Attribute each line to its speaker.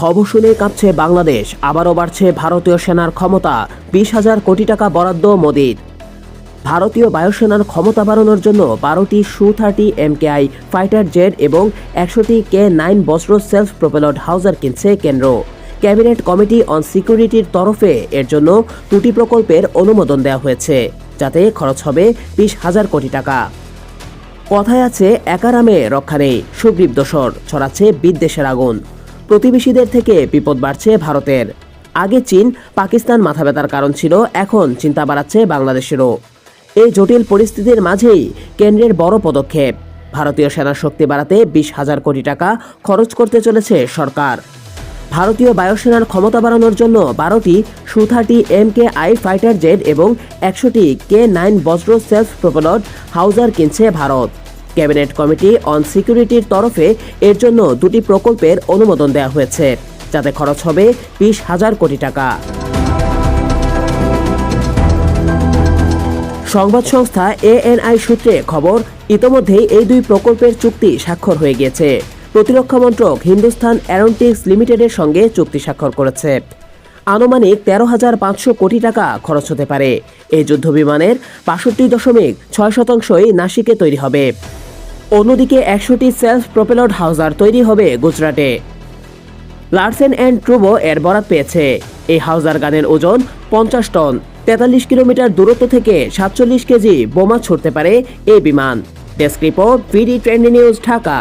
Speaker 1: খবর শুনে কাঁপছে বাংলাদেশ। আবারও বাড়ছে ভারতীয় সেনার ক্ষমতা। বিশ হাজার কোটি টাকা বরাদ্দ মোদির। ভারতীয় বায়ুসেনার ক্ষমতা বাড়ানোর জন্য বারোটি Su thirty MKI fighter jet এবং একশোটি কে নাইন বস্ত্র সেলফ প্রোপেলড হাউজার কিনছে কেন্দ্র। ক্যাবিনেট কমিটি অন সিকিউরিটির তরফে এর জন্য দুটি প্রকল্পের অনুমোদন দেওয়া হয়েছে, যাতে খরচ হবে বিশ হাজার কোটি টাকা। কথায় আছে একারামে রক্ষা নেই, সুগ্রীব দোসর, ছড়াচ্ছে বিদ্বেষের আগুন। প্রতিবেশীদের থেকে বিপদ বাড়ছে ভারতের। আগে চীন, পাকিস্তান মাথা ব্যথার কারণ ছিল, এখন চিন্তা বাড়াচ্ছে বাংলাদেশেরও। এই জটিল পরিস্থিতির মাঝেই কেন্দ্রের বড় পদক্ষেপ। ভারতীয় সেনার শক্তি বাড়াতে বিশ হাজার কোটি টাকা খরচ করতে চলেছে সরকার। ভারতীয় বায়ুসেনার ক্ষমতা বাড়ানোর জন্য বারোটি Su thirty M K I fighter jet এবং একশোটি K nine Vajra self propelled howitzer কিনছে ভারত। ক্যাবিনেট কমিটি অন সিকিউরিটির তরফে এর জন্য দুটি প্রকল্পের অনুমোদন দেওয়া হয়েছে, যাতে খরচ হবে বিশ হাজার কোটি টাকা। সংবাদ সংস্থা এএনআই সূত্রে খবর, ইতোমধ্যেই এই দুই প্রকল্পের চুক্তি স্বাক্ষর হয়ে গিয়েছে। প্রতিরক্ষা মন্ত্রক হিন্দুস্তান অ্যারোনটিক্স লিমিটেডের সঙ্গে চুক্তি স্বাক্ষর করেছে। আনুমানিক তেরো হাজার পাঁচশো কোটি টাকা খরচ হতে পারে। এই যুদ্ধবিমানের বাষট্টি দশমিক ছয় শতাংশই নাসিকে তৈরি হবে। অন্যদিকে একশোটি সেলফ প্রপেলড হাউজার তৈরি হবে গুজরাটে। লার্সেন অ্যান্ড ট্রুবো এর বরাত পেয়েছে। এই হাউজার গানের ওজন পঞ্চাশ টন, তেতাল্লিশ কিলোমিটার দূরত্ব থেকে সাতচল্লিশ কেজি বোমা ছুটতে পারে এই বিমান। ডেস্ক রিপোর্ট ভিডি ট্রেন্ডি নিউজ ঢাকা